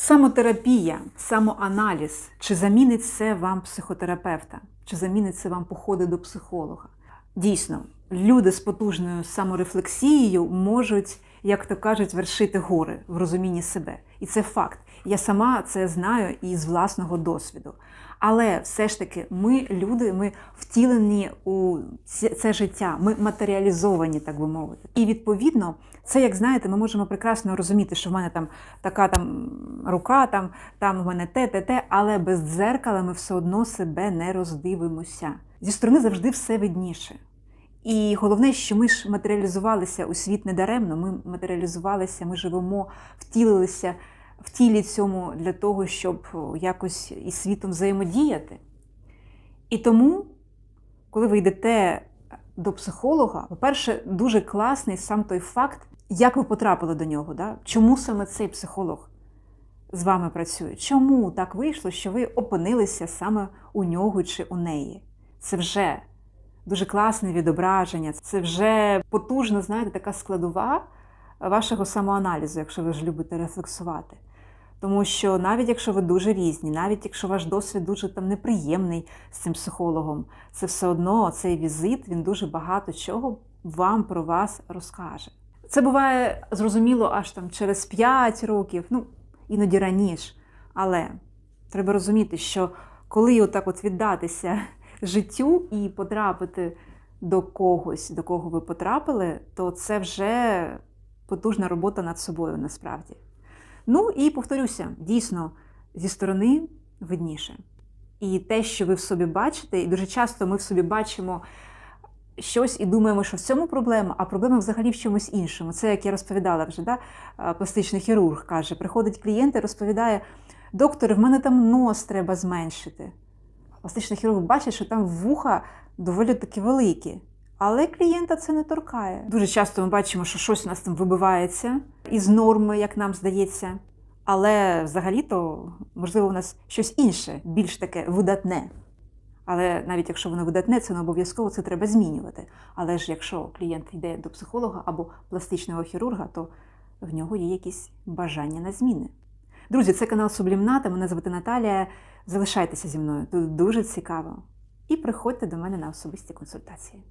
Самотерапія, самоаналіз. Чи замінить це вам психотерапевта? Чи замінить це вам походи до психолога? Дійсно, люди з потужною саморефлексією можуть, як то кажуть, вершити гори в розумінні себе. І це факт. Я сама це знаю із власного досвіду. Але все ж таки, ми люди, ми втілені у це життя, ми матеріалізовані, так би мовити. І відповідно, це, як знаєте, ми можемо прекрасно розуміти, що в мене там така там рука, там, там в мене те, те, те, але без дзеркала ми все одно себе не роздивимося. Зі сторони завжди все видніше. І головне, що ми ж матеріалізувалися у світ недаремно, ми матеріалізувалися, ми живемо, втілилися в тілі цьому для того, щоб якось із світом взаємодіяти. І тому, коли ви йдете до психолога, по-перше, дуже класний сам той факт, як ви потрапили до нього. Да? Чому саме цей психолог з вами працює? Чому так вийшло, що ви опинилися саме у нього чи у неї? Це вже дуже класне відображення, це вже потужна, знаєте, така складова вашого самоаналізу, якщо ви ж любите рефлексувати. Тому що навіть якщо ви дуже різні, навіть якщо ваш досвід дуже там неприємний з цим психологом, це все одно цей візит він дуже багато чого вам про вас розкаже. Це буває зрозуміло аж там через 5 років, ну іноді раніше. Але треба розуміти, що коли отак от віддатися життю і потрапити до когось, до кого ви потрапили, то це вже потужна робота над собою насправді. Ну і повторюся, дійсно, зі сторони видніше. І те, що ви в собі бачите, і дуже часто ми в собі бачимо щось і думаємо, що в цьому проблема, а проблема взагалі в чомусь іншому. Це як я розповідала вже, да? пластичний хірург каже, приходить клієнт і розповідає: доктор, в мене там нос треба зменшити. Пластичний хірург бачить, що там вуха доволі таки великі. Але клієнта це не торкає. Дуже часто ми бачимо, що щось у нас там вибивається із норми, як нам здається. Але взагалі-то, можливо, у нас щось інше, більш таке видатне. Але навіть якщо воно видатне, це не обов'язково це треба змінювати. Але ж якщо клієнт йде до психолога або пластичного хірурга, то в нього є якісь бажання на зміни. Друзі, це канал Сублімната. Мене звати Наталія. Залишайтеся зі мною. Тут дуже цікаво. І приходьте до мене на особисті консультації.